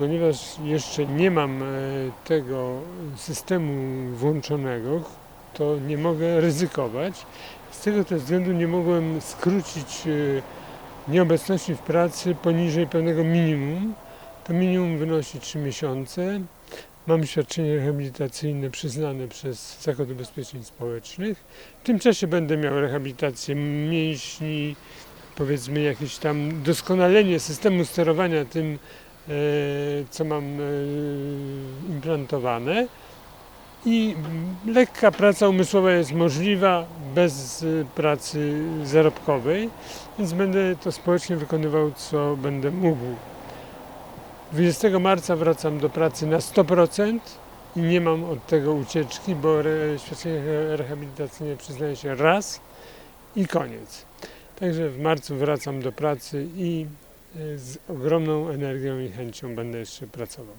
ponieważ jeszcze nie mam e, tego systemu włączonego, to nie mogę ryzykować. Z tego też względu nie mogłem skrócić e, nieobecności w pracy poniżej pewnego minimum. To minimum wynosi 3 miesiące. Mam świadczenie rehabilitacyjne przyznane przez Zakład Ubezpieczeń Społecznych. W tym czasie będę miał rehabilitację mięśni, powiedzmy jakieś tam doskonalenie systemu sterowania tym, co mam e, implantowane. I lekka praca umysłowa jest możliwa bez e, pracy zarobkowej, więc będę to społecznie wykonywał, co będę mógł. 20 marca wracam do pracy na 100% i nie mam od tego ucieczki, bo świadczenie rehabilitacyjne przyznaje się raz i koniec. Także w marcu wracam do pracy i e, z ogromną energią i chęcią będę jeszcze pracował.